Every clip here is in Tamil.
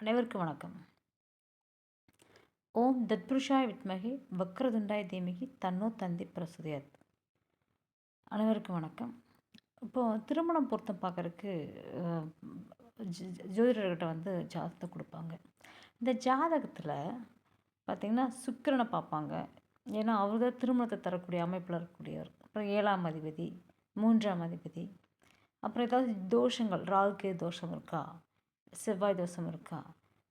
அனைவருக்கும் வணக்கம். ஓம் தத்புருஷாய் வித்மகி வக்ரதுண்டாய் தீமகி தன்னோ தந்தி பிரசுதியாத். அனைவருக்கும் வணக்கம். இப்போது திருமணம் பொருத்தம் பார்க்குறதுக்கு ஜோதிடர்கிட்ட வந்து ஜாதகத்தை கொடுப்பாங்க. இந்த ஜாதகத்தில் பார்த்திங்கன்னா சுக்கிரனை பார்ப்பாங்க. ஏன்னா அவர் தான் திருமணத்தை தரக்கூடிய அமைப்பில் இருக்கக்கூடியவர். அப்புறம் ஏழாம் அதிபதி மூன்றாம் அதிபதி. அப்புறம் ஏதாவது தோஷங்கள் ராகுக்கே தோஷம் இருக்கா? செவ்வாய் தோஷம் இருக்கா?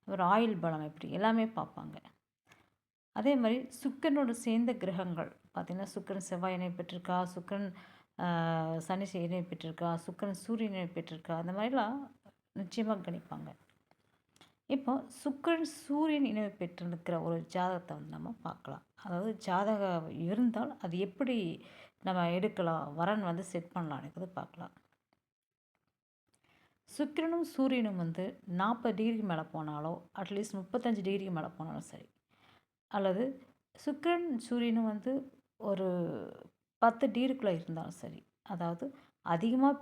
அப்புறம் ஆயுள் பலம் எப்படி? எல்லாமே பார்ப்பாங்க. அதே மாதிரி சுக்கரனோட சேர்ந்த கிரகங்கள். பார்த்திங்கன்னா சுக்கரன் செவ்வாய் இணை பெற்றிருக்கா? சுக்கரன் சனி இணை பெற்றிருக்கா? சுக்கரன் சூரியன் இணை பெற்றிருக்கா? அந்த மாதிரிலாம் நிச்சயமாக கணிப்பாங்க. இப்போ சுக்கரன் சூரியன் இணைவு பெற்றிருக்கிற ஒரு ஜாதகத்தை வந்து நம்ம பார்க்கலாம். அதாவது ஜாதகம் இருந்தால் அது எப்படி நம்ம எடுக்கலாம்? வரன் வந்து செட் பண்ணலான்னு பார்க்கலாம். சுக்கிரனும் சூரியனும் வந்து நாற்பது டிகிரிக்கு மேலே போனாலோ அட்லீஸ்ட் முப்பத்தஞ்சு டிகிரிக்கு மேலே போனாலும் சரி. அல்லது சுக்கிரன் சூரியனும் வந்து ஒரு பத்து டிகிரிக்குள்ளே இருந்தாலும் சரி. அதாவது அதிகமாக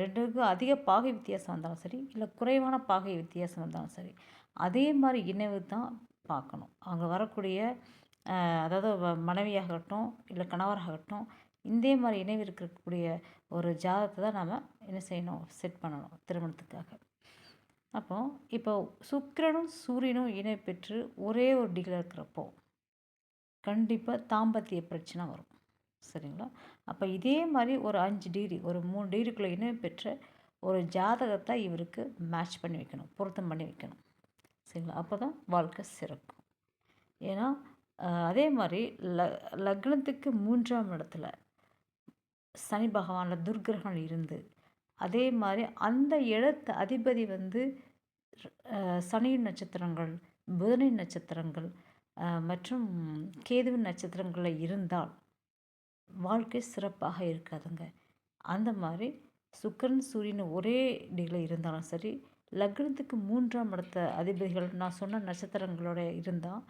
ரெண்டுக்கும் அதிக பாகை வித்தியாசம் வந்தாலும் சரி இல்லை குறைவான பாகை வித்தியாசம் வந்தாலும் சரி அதே மாதிரி இணைவு தான் பார்க்கணும். அங்கே வரக்கூடிய அதாவது மனைவியாகட்டும் இல்லை கணவராகட்டும் இதே மாதிரி இணைவு இருக்கக்கூடிய ஒரு ஜாதகத்தை தான் நம்ம என்ன செய்யணும் செட் பண்ணணும் திருமணத்துக்காக. அப்போ இப்போ சுக்கிரனும் சூரியனும் இணை பெற்று ஒரே ஒரு டிகில் இருக்கிறப்போ கண்டிப்பாக தாம்பத்திய பிரச்சனை வரும். சரிங்களா? அப்போ இதே மாதிரி ஒரு அஞ்சு டிகிரி ஒரு மூணு டிகிரிக்குள்ளே இணை பெற்ற ஒரு ஜாதகத்தை இவருக்கு மேட்ச் பண்ணி வைக்கணும் பொருத்தம் பண்ணி வைக்கணும். சரிங்களா? அப்போ தான் வாழ்க்கை சிறக்கும். ஏன்னா அதே மாதிரி ல லக்னத்துக்கு மூன்றாம் இடத்துல சனி பகவானில் துர்கிரகங்கள் இருந்து அதே மாதிரி அந்த இடத்து அதிபதி வந்து சனியின் நட்சத்திரங்கள் புதனின் நட்சத்திரங்கள் மற்றும் கேதுவின் நட்சத்திரங்களில் இருந்தால் வாழ்க்கை சிறப்பாக இருக்காதுங்க. அந்த மாதிரி சுக்கரன் சூரியன் ஒரே டிகிரியில் இருந்தாலும் சரி லக்னத்துக்கு மூன்றாம் இடத்த அதிபதிகள் நான் சொன்ன நட்சத்திரங்களோட இருந்தால்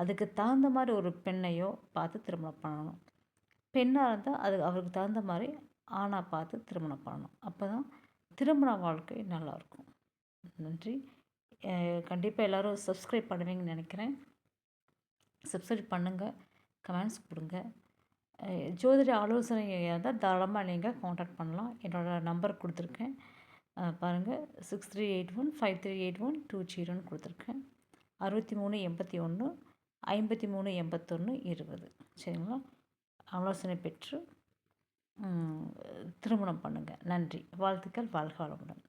அதுக்கு தகுந்த மாதிரி ஒரு பெண்ணையோ பார்த்து திருமணம் பண்ணணும். பெண்ணாக இருந்தால் அது அவருக்கு தகுந்த மாதிரி ஆணாக பார்த்து திருமணம் பண்ணணும். அப்போ தான் திருமண வாழ்க்கை நல்லாயிருக்கும். நன்றி. கண்டிப்பாக எல்லோரும் சப்ஸ்கிரைப் பண்ணுவீங்கன்னு நினைக்கிறேன். சப்ஸ்கிரைப் பண்ணுங்கள் கமெண்ட்ஸ் கொடுங்க. ஜோதிட ஆலோசனை இருந்தால் தாராளமாக நீங்கள் காண்டாக்ட் பண்ணலாம். என்னோடய நம்பர் கொடுத்துருக்கேன். பாருங்கள் six three eight one five three eight one two ஜீரோன்னு கொடுத்துருக்கேன். அறுபத்தி மூணு எண்பத்தி ஒன்று ஐம்பத்தி மூணு எண்பத்தொன்று இருபது. சரிங்களா? ஆலோசனை பெற்று திருமணம் பண்ணுங்கள் நன்றி. வாழ்த்துக்கள். வாழ்க வளமுடன்.